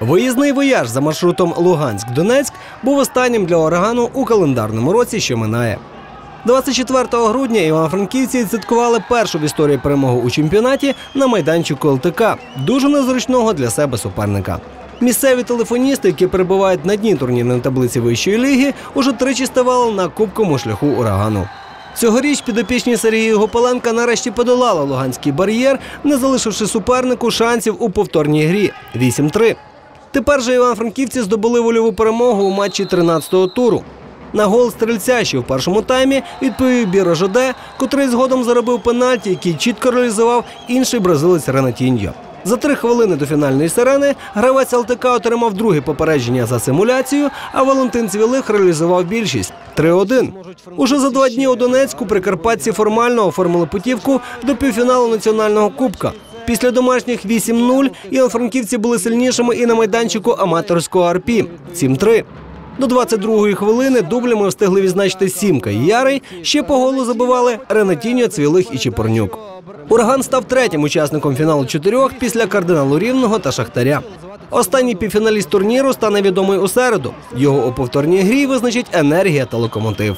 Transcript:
Виїзний вояж за маршрутом Луганськ-Донецьк був останнім для урагану у календарному році, що минає. 24 грудня івано-франківці відсвяткували першу в історії перемогу у чемпіонаті на майданчику ЛТК, дуже незручного для себе суперника. Місцеві телефоністи, які перебувають на дні турнірної таблиці вищої ліги, уже тричі ставали на кубковому шляху урагану. Цьогоріч підопічні Сергія Гопаленка нарешті подолали луганський бар'єр, не залишивши супернику шансів у повторній грі 8-3. Тепер же івано-франківці здобули вольову перемогу у матчі 13-го туру. На гол стрільця, що в першому таймі відповів Біро Жоде, котрий згодом заробив пенальті, який чітко реалізував інший бразилець Ренатіньо. За три хвилини до фінальної сирени гравець ЛТК отримав друге попередження за симуляцію, а Валентин Цвілих реалізував більшість 3-1. Уже за два дні у Донецьку прикарпатці формально оформили путівку до півфіналу національного кубка. Після домашніх 8-0 івано-франківці були сильнішими і на майданчику аматорського АРПІ 7-3. До 22-ї хвилини дублями встигли відзначити Сімка і Ярий. Ще по голу забивали Ренатіньо, Цвілих і Чепурнюк. Ураган став третім учасником фіналу чотирьох після кардиналу Рівного та Шахтаря. Останній півфіналіст турніру стане відомий у середу. Його у повторній грі визначить енергія та локомотив.